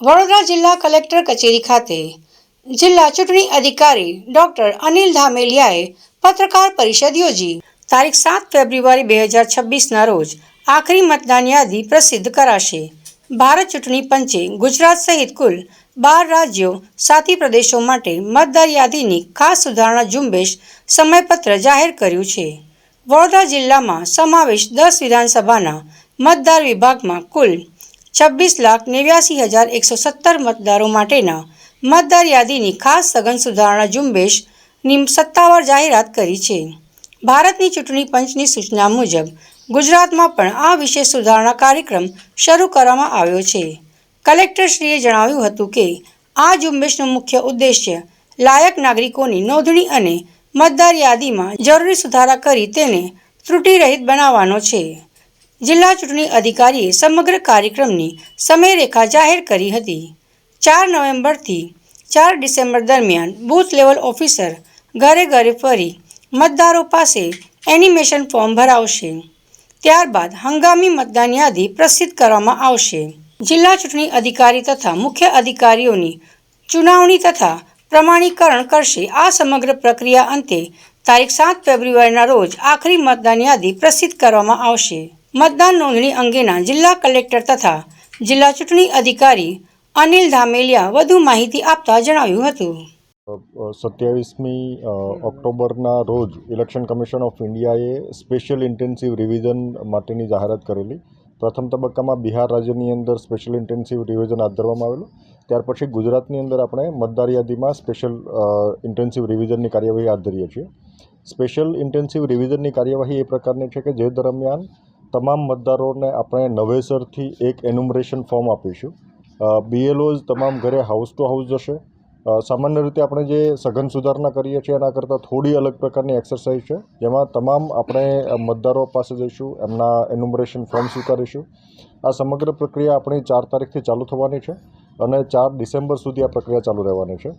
વડોદરા જિલ્લા કલેક્ટર કચેરી ખાતે જિલ્લા ચૂંટણી અધિકારી ડોક્ટર અનિલ ધામેલિયાએ પત્રકાર પરિષદ યોજી. તારીખ સાત ફેબ્રુઆરી બે હજાર છવ્વીસના રોજ આખરી મતદાન યાદી પ્રસિદ્ધ કરાશે. ભારત ચૂંટણી પંચે ગુજરાત સહિત કુલ બાર રાજ્યો સાથી પ્રદેશો માટે મતદાર યાદીની ખાસ સુધારણા ઝુંબેશ સમયપત્ર જાહેર કર્યું છે. વડોદરા જિલ્લામાં સમાવેશ દસ વિધાનસભાના મતદાર વિભાગમાં કુલ છવ્વીસ લાખ નેવ્યાસી હજાર એકસો સત્તર મતદારો માટેના મતદાર યાદીની ખાસ સઘન સુધારણા ઝુંબેશની સત્તાવાર જાહેરાત કરી છે. ભારતની ચૂંટણી પંચની સૂચના મુજબ ગુજરાતમાં પણ આ વિશેષ સુધારણા કાર્યક્રમ શરૂ કરવામાં આવ્યો છે. કલેક્ટરશ્રીએ જણાવ્યું હતું કે આ ઝુંબેશનો મુખ્ય ઉદ્દેશ્ય લાયક નાગરિકોની નોંધણી અને મતદાર યાદીમાં જરૂરી સુધારા કરી તેને ત્રુટિરહિત બનાવવાનો છે. જિલ્લા ચૂંટણી અધિકારીએ સમગ્ર કાર્યક્રમની સમયરેખા જાહેર કરી હતી. ચાર નવેમ્બરથી ચાર ડિસેમ્બર દરમિયાન બૂથ લેવલ ઓફિસર ઘરે ઘરે ફરી મતદારો પાસે એનિમેશન ફોર્મ ભરાવશે. ત્યારબાદ હંગામી મતદાન યાદી પ્રસિદ્ધ કરવામાં આવશે. જિલ્લા ચૂંટણી અધિકારી તથા મુખ્ય અધિકારીઓની ચુનાવણી તથા પ્રમાણીકરણ કરશે. આ સમગ્ર પ્રક્રિયા અંતે તારીખ સાત ફેબ્રુઆરીના રોજ આખરી મતદાન યાદી પ્રસિદ્ધ કરવામાં આવશે. મતદાન નોંધણી અંગેના જિલ્લા કલેક્ટર તથા જિલ્લા ચૂંટણી અધિકારી અનિલ ધામેલિયા વધુ માહિતી આપતા જણાવ્યું હતું. સત્યાવીસમી ઓક્ટોબરના રોજ ઇલેક્શન કમિશન ઓફ ઇન્ડિયાએ સ્પેશિયલ ઇન્ટેન્સિવ રિવિઝન માટેની જાહેરાત કરેલી. પ્રથમ તબક્કામાં બિહાર રાજ્યની અંદર સ્પેશિયલ ઇન્ટેન્સિવ રિવિઝન હાથ ધરવામાં આવેલું. ત્યાર પછી ગુજરાતની અંદર આપણે મતદાર યાદીમાં સ્પેશિયલ ઇન્ટેન્સિવ રિવિઝનની કાર્યવાહી હાથ ધરીએ છીએ. સ્પેશિયલ ઇન્ટેન્સિવ રિવિઝનની કાર્યવાહી એ પ્રકારની છે કે જે દરમિયાન તમામ મતદારોને આપણે નવેસરથી એક એન્યુમરેશન ફોર્મ આપીશું. બીએલઓઝ તમામ ઘરે હાઉસ ટુ હાઉસ જશે. સામાન્ય રીતે આપણે જે સઘન સુધારણા કરીએ છીએ એના કરતાં થોડી અલગ પ્રકારની એક્સરસાઇઝ છે. જેમાં તમામ આપણે મતદારો પાસે જઈશું, એમના એન્યુમરેશન ફોર્મ સ્વીકારીશું. આ સમગ્ર પ્રક્રિયા આપણી ચાર તારીખથી ચાલુ થવાની છે અને ચાર ડિસેમ્બર સુધી આ પ્રક્રિયા ચાલુ રહેવાની છે.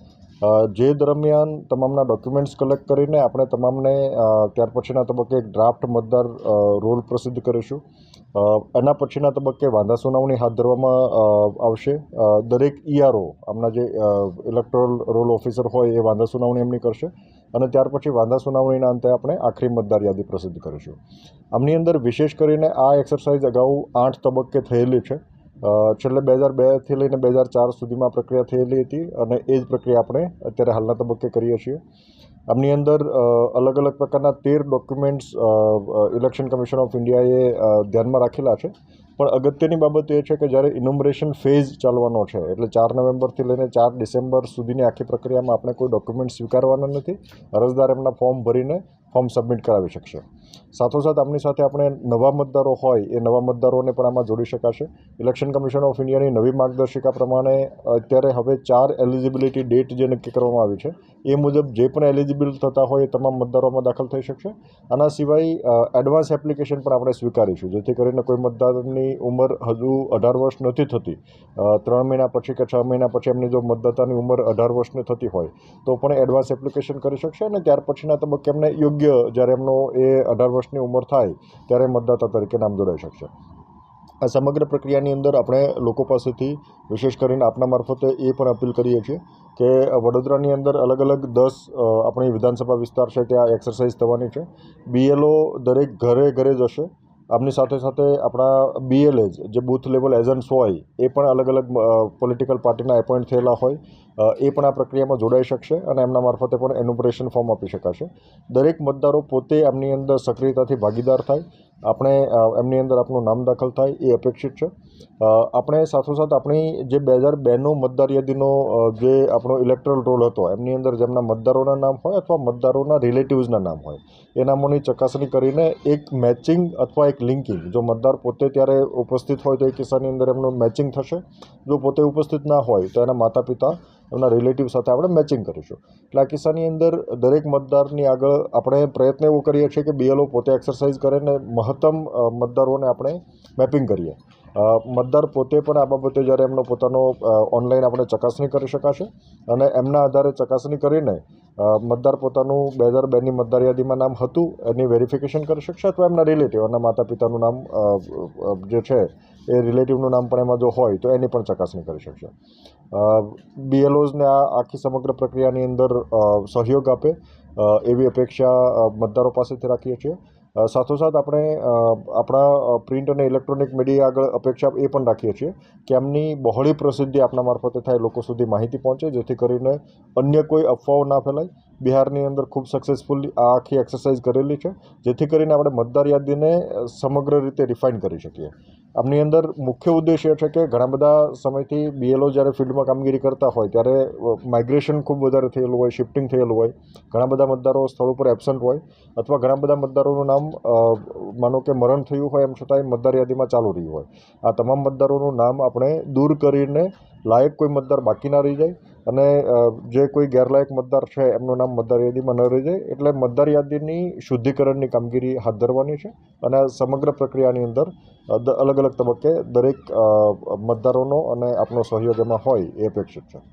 જે દરમિયાન તમામના ડોક્યુમેન્ટ્સ કલેક્ટ કરીને આપણે તમામને ત્યાર પછીના તબક્કે એક ડ્રાફ્ટ મતદાર રોલ પ્રસિદ્ધ કરીશું. એના પછીના તબક્કે વાંધા સુનાવણી હાથ ધરવામાં આવશે. દરેક ઈઆરઓ આમના જે ઇલેક્ટોરલ રોલ ઓફિસર હોય એ વાંધા સુનાવણી એમની કરશે. અને ત્યાર પછી વાંધા સુનાવણીના અંતે આપણે આખરી મતદાર યાદી પ્રસિદ્ધ કરીશું. આમની અંદર વિશેષ કરીને આ એક્સરસાઇઝ અગાઉ આઠ તબક્કે થયેલી છે. છેલ્લે બે હજાર બેથી લઈને બે હજાર ચાર સુધીમાં પ્રક્રિયા થયેલી હતી અને એ જ પ્રક્રિયા આપણે અત્યારે હાલના તબક્કે કરીએ છીએ. આમની અંદર અલગ અલગ પ્રકારના તેર ડોક્યુમેન્ટ્સ ઇલેક્શન કમિશન ઓફ ઇન્ડિયાએ ધ્યાનમાં રાખેલા છે. પણ અગત્યની બાબત એ છે કે જ્યારે ઇનોમરેશન ફેઝ ચાલવાનો છે, એટલે ચાર નવેમ્બરથી લઈને ચાર ડિસેમ્બર સુધીની આખી પ્રક્રિયામાં આપણે કોઈ ડોક્યુમેન્ટ સ્વીકારવાના નથી. અરજદાર એમના ફોર્મ ભરીને ફોર્મ સબમિટ કરાવી શકશે. સાથોસાથ આમની સાથે આપણે નવા મતદારો હોય, એ નવા મતદારોને પણ આમાં જોડી શકાશે. ઇલેક્શન કમિશન ઓફ ઇન્ડિયાની નવી માર્ગદર્શિકા પ્રમાણે અત્યારે હવે ચાર એલિજિબિલિટી ડેટ જે નક્કી કરવામાં આવી છે, એ મુજબ જે પણ એલિજિબલ થતા હોય એ તમામ મતદારોમાં દાખલ થઈ શકશે. આના સિવાય એડવાન્સ એપ્લિકેશન પણ આપણે સ્વીકારીશું, જેથી કરીને કોઈ મતદારની ઉંમર હજુ અઢાર વર્ષ નથી થતી. ત્રણ મહિના પછી કે છ મહિના પછી એમની જો મતદાતાની ઉંમર અઢાર વર્ષની થતી હોય, તો પણ એડવાન્સ એપ્લિકેશન કરી શકશે અને ત્યાર પછીના તબક્કે એમને યોગ્ય જ્યારે એમનો એ અઢાર વર્ષની ઉંમર થાય ત્યારે મતદાતા તરીકે નામ જોડાઈ શકશે. આ સમગ્ર પ્રક્રિયાની અંદર આપણે લોકો પાસેથી વિશેષ કરીને આપના મારફતે એ પણ અપીલ કરીએ છીએ કે વડોદરાની અંદર અલગ અલગ દસ આપણી વિધાનસભા વિસ્તાર છે, ત્યાં એક્સરસાઇઝ થવાની છે. બીએલઓ દરેક ઘરે ઘરે જશે. આમની સાથે સાથે આપણા બીએલએજ જે બૂથ લેવલ એજન્ટ્સ હોય, એ પણ અલગ અલગ પોલિટિકલ પાર્ટીના એપોઇન્ટ થયેલા હોય એ પણ આ પ્રક્રિયામાં જોડાઈ શકશે અને એમના મારફતે પણ એન્યુમરેશન ફોર્મ આપી શકાશે. દરેક મતદારો પોતે આમની અંદર સક્રિયતાથી ભાગીદાર થાય આપણે એમની અંદર આપણું નામ દાખલ થાય, એ અપેક્ષિત છે. આપણે સાથોસાથ આપણી જે બે હજાર બેનો મતદાર યાદીનો જે આપણો ઇલેક્ટ્રલ રોલ હતો, એમની અંદર જેમના મતદારોના નામ હોય અથવા મતદારોના રિલેટિવ્સના નામ હોય, એ નામોની ચકાસણી કરીને એક મેચિંગ અથવા એક લિંકિંગ જો મતદાર પોતે ત્યારે ઉપસ્થિત હોય તો એ કિસ્સાની અંદર એમનું મેચિંગ થશે. જો પોતે ઉપસ્થિત ના હોય તો એના માતા પિતા એમના રિલેટિવ સાથે આપણે મેચિંગ કરીશું. એટલે આ કિસ્સાની અંદર દરેક મતદારની આગળ આપણે પ્રયત્ન એવો કરીએ છીએ કે બીએલઓ પોતે એક્સરસાઇઝ કરે ને મહત્તમ મતદારોને આપણે મેપિંગ કરીએ. મતદાર પોતે પણ આ બાબતે જ્યારે એમનો પોતાનો ઓનલાઈન આપણે ચકાસણી કરી શકાશે અને એમના આધારે ચકાસણી કરીને મતદાર પોતાનું બે હજાર બેની મતદાર યાદીમાં નામ હતું, એની વેરિફિકેશન કરી શકશે અથવા એમના રિલેટિવ એમના માતા પિતાનું નામ જે છે, એ રિલેટિવનું નામ પણ એમાં જો હોય તો એની પણ ચકાસણી કરી શકશે. બીએલઓઝને આ આખી સમગ્ર પ્રક્રિયાની અંદર સહયોગ આપે એવી અપેક્ષા મતદારો પાસેથી રાખીએ છીએ. સાથોસાથ આપણે આપણા પ્રિન્ટ અને ઇલેક્ટ્રોનિક મીડિયા આગળ અપેક્ષા એ પણ રાખીએ છીએ કે એમની બહોળી પ્રસિદ્ધિ આપણા મારફતે થાય, લોકો સુધી માહિતી પહોંચે, જેથી કરીને અન્ય કોઈ અફવાઓ ના ફેલાય. બિહારની અંદર ખૂબ સક્સેસફુલી આ આખી એક્સરસાઇઝ કરેલી છે, જેથી કરીને આપણે મતદાર યાદીને સમગ્ર રીતે રિફાઇન કરી શકીએ. આમની અંદર મુખ્ય ઉદ્દેશ એ છે કે ઘણા બધા સમયથી બીએલઓ જ્યારે ફિલ્ડમાં કામગીરી કરતા હોય, ત્યારે માઇગ્રેશન ખૂબ વધારે થયેલું હોય શિફ્ટિંગ થયેલું હોય, ઘણા બધા મતદારો સ્થળ ઉપર એબસન્ટ હોય, અથવા ઘણા બધા મતદારોનું નામ માનો કે મરણ થયું હોય એમ છતાંય મતદાર યાદીમાં ચાલુ રહ્યું હોય. આ તમામ મતદારોનું નામ આપણે દૂર કરીને લાયક કોઈ મતદાર બાકી ના રહી જાય અને જે કોઈ ગેરલાયક મતદાર છે એમનું નામ મતદાર યાદીમાં ન રહી જાય એટલે મતદાર યાદીની શુદ્ધિકરણની કામગીરી હાથ ધરવાની છે અને સમગ્ર પ્રક્રિયાની અંદર અલગ અલગ તબક્કે દરેક મતદારોનો અને આપનો સહયોગ એમાં હોય એ અપેક્ષિત છે.